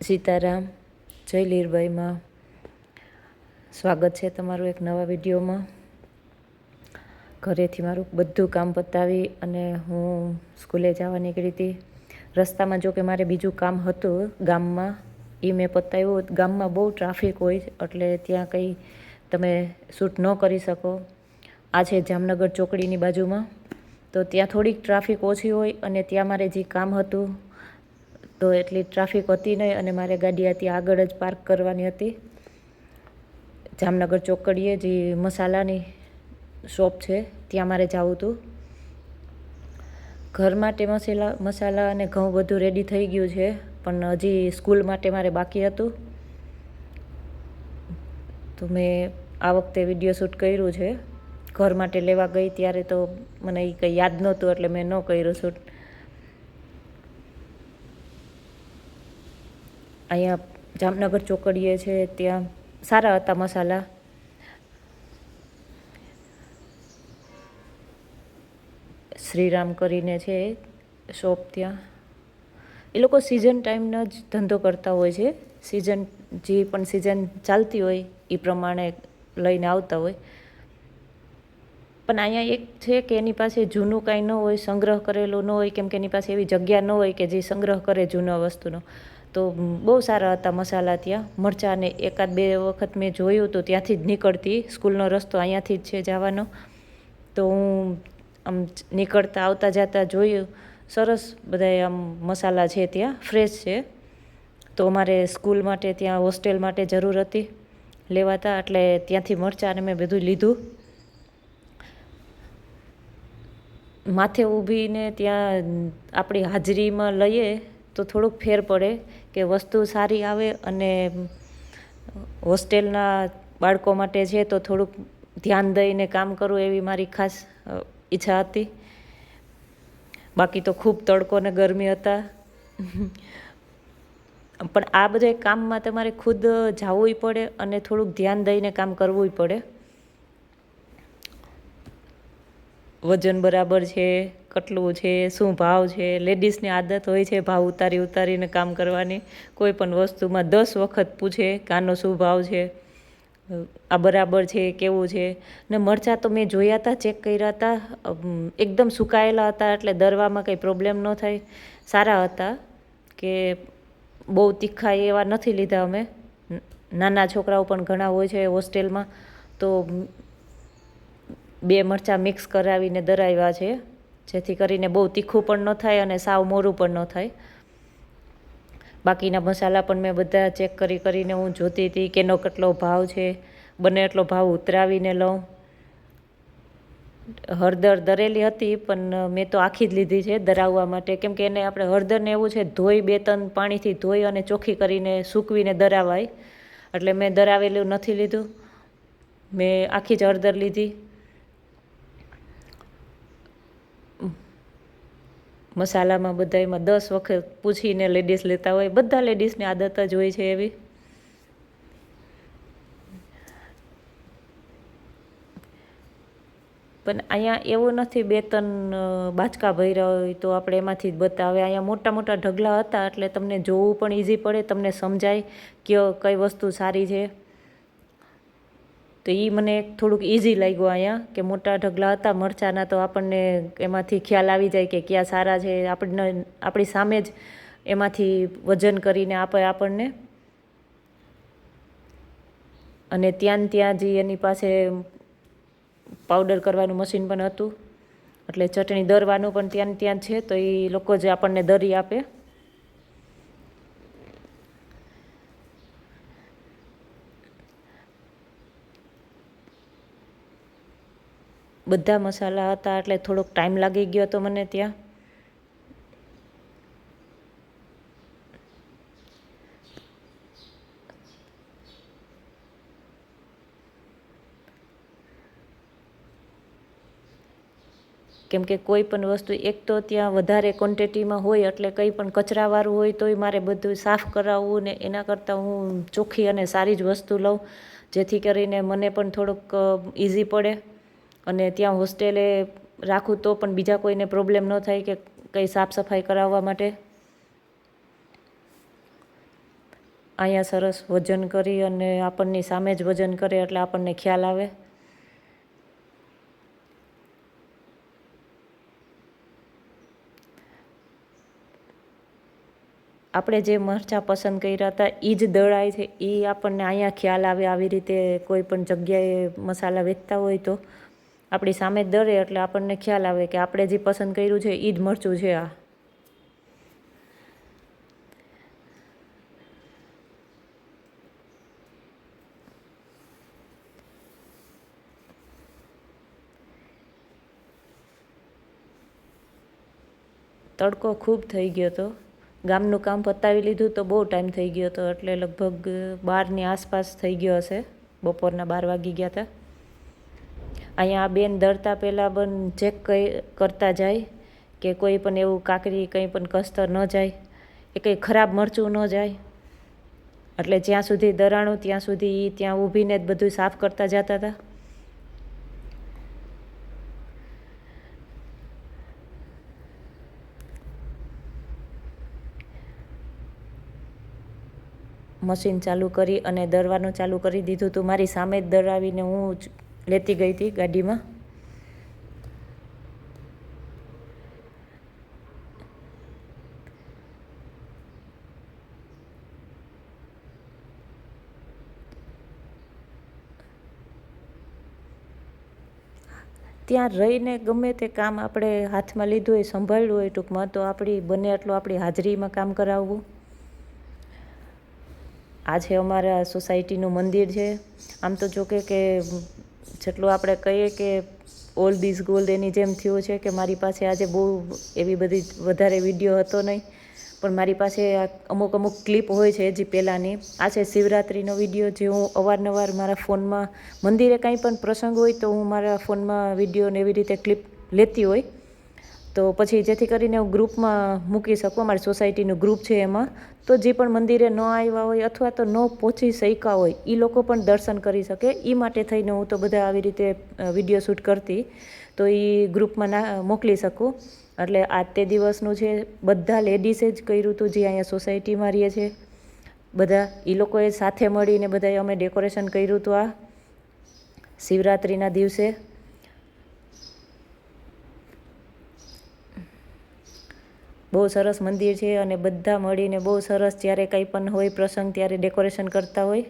સીતારામ, જય લીરબાઈમાં. સ્વાગત છે તમારું એક નવા વિડીયોમાં. ઘરેથી મારું બધું કામ પતાવી અને હું સ્કૂલે જવા નીકળી હતી. રસ્તામાં જો કે મારે બીજું કામ હતું ગામમાં એ મેં પતાવ્યું ગામમાં બહુ ટ્રાફિક હોય, એટલે ત્યાં કંઈ તમે શૂટ ન કરી શકો. આ છે જામનગર ચોકડીની બાજુમાં. તો ત્યાં થોડીક ટ્રાફિક ઓછી હોય અને ત્યાં મારે જે કામ હતું તો એટલી ટ્રાફિક હતી નહીં અને મારે ગાડી હતી આગળ જ પાર્ક કરવાની હતી. જામનગર ચોકડીએ જે મસાલાની શોપ છે, ત્યાં મારે જવું હતું. ઘર માટે મસાલા મસાલા અને ઘઉં બધું રેડી થઈ ગયું છે, પણ હજી સ્કૂલ માટે મારે બાકી હતું. તો મેં આ વખતે વીડિયો શૂટ કર્યું છે. ઘર માટે લેવા ગઈ ત્યારે તો મને એ કંઈ યાદ નહોતું એટલે મેં ન કર્યું શૂટ અહીંયા જામનગર ચોકડીએ છે, ત્યાં સારા હતા મસાલા. શ્રીરામ કરીને છે શોપ ત્યાં. એ લોકો સિઝન ટાઈમનો જ ધંધો કરતા હોય છે. સિઝન જે પણ સિઝન ચાલતી હોય એ પ્રમાણે લઈને આવતા હોય. પણ અહીંયા એક છે કે એની પાસે જૂનું કાંઈ ન હોય, સંગ્રહ કરેલો ન હોય, કેમ કે એની પાસે એવી જગ્યા ન હોય કે જે સંગ્રહ કરે જૂના વસ્તુનો. તો બહુ સારા હતા મસાલા ત્યાં. મરચાંને એકાદ બે વખત મેં જોયું તો ત્યાંથી જ નીકળતી. સ્કૂલનો રસ્તો અહીંયાથી જ છે જવાનો. તો હું આમ નીકળતા આવતા જતા જોયું. સરસ બધા આમ મસાલા છે ત્યાં. ફ્રેશ છે. તો અમારે સ્કૂલ માટે ત્યાં, હોસ્ટેલ માટે જરૂર હતી. લેવાતા એટલે ત્યાંથી મરચાં અને મેં બધું લીધું. માથે ઊભીને ત્યાં આપણી હાજરીમાં લઈએ તો થોડુંક ફેર પડે કે વસ્તુ સારી આવે અને હોસ્ટેલના બાળકો માટે છે તો થોડુંક ધ્યાન દઈને કામ કરું એવી મારી ખાસ ઈચ્છા હતી. બાકી તો ખૂબ તડકો ને ગરમી હતા. પણ આ બધા કામમાં તમારે ખુદ જવું પડે અને થોડુંક ધ્યાન દઈને કામ કરવું પડે. વજન બરાબર છે, કેટલું છે, શું ભાવ છે, લેડીઝની આદત હોય છે ભાવ ઉતારી ઉતારીને કામ કરવાની. કોઈ પણ વસ્તુમાં દસ વખત પૂછે કે આનો શું ભાવ છે, આ બરાબર છે, કેવું છે. ને મરચાં તો મેં જોયા હતા ચેક કર્યા હતા એકદમ સુકાયેલા હતા એટલે દરવામાં કંઈ પ્રોબ્લેમ ન થાય. સારા હતા કે બહુ તીખા એવા નથી લીધા અમે. નાના છોકરાઓ પણ ઘણા હોય છે હોસ્ટેલમાં, તો બે મરચાં મિક્સ કરાવીને દરાવ્યા છે, જેથી કરીને બહુ તીખું પણ ન થાય અને સાવ મોરું પણ ન થાય. બાકીના મસાલા પણ મેં બધા ચેક કરી કરીને હું જોતી હતી કેનો કેટલો ભાવ છે, બને એટલો ભાવ ઉતરાવીને લઉં. હળદર દરેલી હતી, પણ મેં તો આખી જ લીધી છે દરાવવા માટે. કેમ કે એને આપણે હળદરને એવું છે, ધોઈ બે ત્રણ પાણીથી ધોઈ અને ચોખ્ખી કરીને સૂકવીને દરાવાય. એટલે મેં દરાવેલું નથી લીધું. મેં આખી જ હળદર લીધી. મસાલામાં બધા એમાં દસ વખત પૂછીને લેડીઝ લેતા હોય. બધા લેડીઝની આદત જ હોય છે એવી. પણ અહીંયા એવું નથી બે ત્રણ બાચકા ભર્યા હોય તો આપણે એમાંથી જ બતાવે. અહીંયા મોટા મોટા ઢગલા હતા એટલે તમને જોવું પણ ઇઝી પડે, તમને સમજાય કે કઈ વસ્તુ સારી છે. તો એ મને થોડુંક ઇઝી લાગ્યું અહીંયા, કે મોટા ઢગલા હતા મરચાંના, તો આપણને એમાંથી ખ્યાલ આવી જાય કે ક્યાં સારા છે. આપણને, આપણી સામે જ એમાંથી વજન કરીને આપે આપણને. અને ત્યાં ત્યાં જે એની પાસે પાવડર કરવાનું મશીન પણ હતું. એટલે ચટણી દરવાનું પણ ત્યાં ત્યાં છે, તો એ લોકો જ આપણને દરી આપે. બધા મસાલા હતા એટલે થોડોક ટાઈમ લાગી ગયો હતો મને ત્યાં. કેમ કે કોઈ પણ વસ્તુ એક તો ત્યાં વધારે ક્વોન્ટિટીમાં હોય એટલે કંઈ પણ કચરાવાળું હોય તોય મારે બધું સાફ કરાવવું ને એના કરતાં હું ચોખ્ખી અને સારી જ વસ્તુ લઉં, જેથી કરીને મને પણ થોડુંક ઇઝી પડે. અને ત્યાં હોસ્ટેલે રાખું તો પણ બીજા કોઈને પ્રોબ્લેમ ન થાય કે કંઈ સાફ સફાઈ કરાવવા માટે. અહીંયા સરસ વજન કરી અને આપણની સામે જ વજન કરે એટલે આપણને ખ્યાલ આવે. આપણે જે મરચાં પસંદ કર્યા હતા એ જ દળાય છે. એ આપણને અહીંયા ખ્યાલ આવે આવી રીતે કોઈ પણ જગ્યાએ મસાલા વેચતા હોય તો. આપણી સામે જ દરે એટલે આપણને ખ્યાલ આવે કે આપણે જે પસંદ કર્યું છે એ જ મરચું છે આ. તડકો ખૂબ થઈ ગયો હતો. ગામનું કામ પતાવી લીધું તો બહુ ટાઈમ થઈ ગયો હતો એટલે લગભગ બારની આસપાસ થઈ ગયો હશે. બપોરના બાર વાગી ગયા હતા. અહીંયા આ બેન દરતા પહેલાં પણ ચેક કઈ કરતા જાય કે કોઈ પણ એવું કાકરી કંઈ પણ કસ્તર ન જાય એ કંઈ ખરાબ મરચું ન જાય. એટલે જ્યાં સુધી દરાણું, ત્યાં સુધી એ ત્યાં ઊભીને જ બધું સાફ કરતા જતા હતા. મશીન ચાલુ કરી અને દરવાનું ચાલુ કરી દીધું હતું મારી સામે જ દરાવીને હું લેતી ગઈ હતી ગાડીમાં. ત્યાં રહીને ગમે તે કામ આપણે હાથમાં લીધું હોય, સંભાળ્યું હોય, ટૂંકમાં તો આપણી બને એટલું આપણી હાજરીમાં કામ કરાવવું. આ છે અમારા સોસાયટીનું મંદિર છે. આમ તો જોકે કે જેટલું આપણે કહીએ કે ઓલ ધીસ ગોલ્ડ એની જેમ થયું છે કે મારી પાસે આજે બહુ એવી બધી વધારે વીડિયો હતો નહીં, પણ મારી પાસે અમુક અમુક ક્લિપ હોય છે જે પહેલાંની. આ છે શિવરાત્રિનો વીડિયો જે હું અવારનવાર મારા ફોનમાં મંદિરે કાંઈ પણ પ્રસંગ હોય તો હું મારા ફોનમાં વિડીયોને એવી રીતે ક્લિપ લેતી હોય. તો પછી જેથી કરીને હું ગ્રુપમાં મૂકી શકું, અમારી સોસાયટીનું ગ્રુપ છે એમાં, તો જે પણ મંદિરે ન આવ્યા હોય અથવા તો ન પહોંચી શક્યા હોય એ લોકો પણ દર્શન કરી શકે. એ માટે થઈને હું તો બધા આવી રીતે વીડિયો શૂટ કરતી, તો એ ગ્રુપમાં ના મોકલી શકું. એટલે આ તે દિવસનું છે બધા લેડીઝે જ કર્યું હતું જે અહીંયા સોસાયટીમાં રહીએ છે, બધા એ લોકોએ સાથે મળીને બધાએ અમે ડેકોરેશન કર્યું હતું આ શિવરાત્રિના દિવસે. બહુ સરસ મંદિર છે અને બધા મળીને બહુ સરસ જ્યારે કંઈ પણ હોય પ્રસંગ ત્યારે ડેકોરેશન કરતા હોય.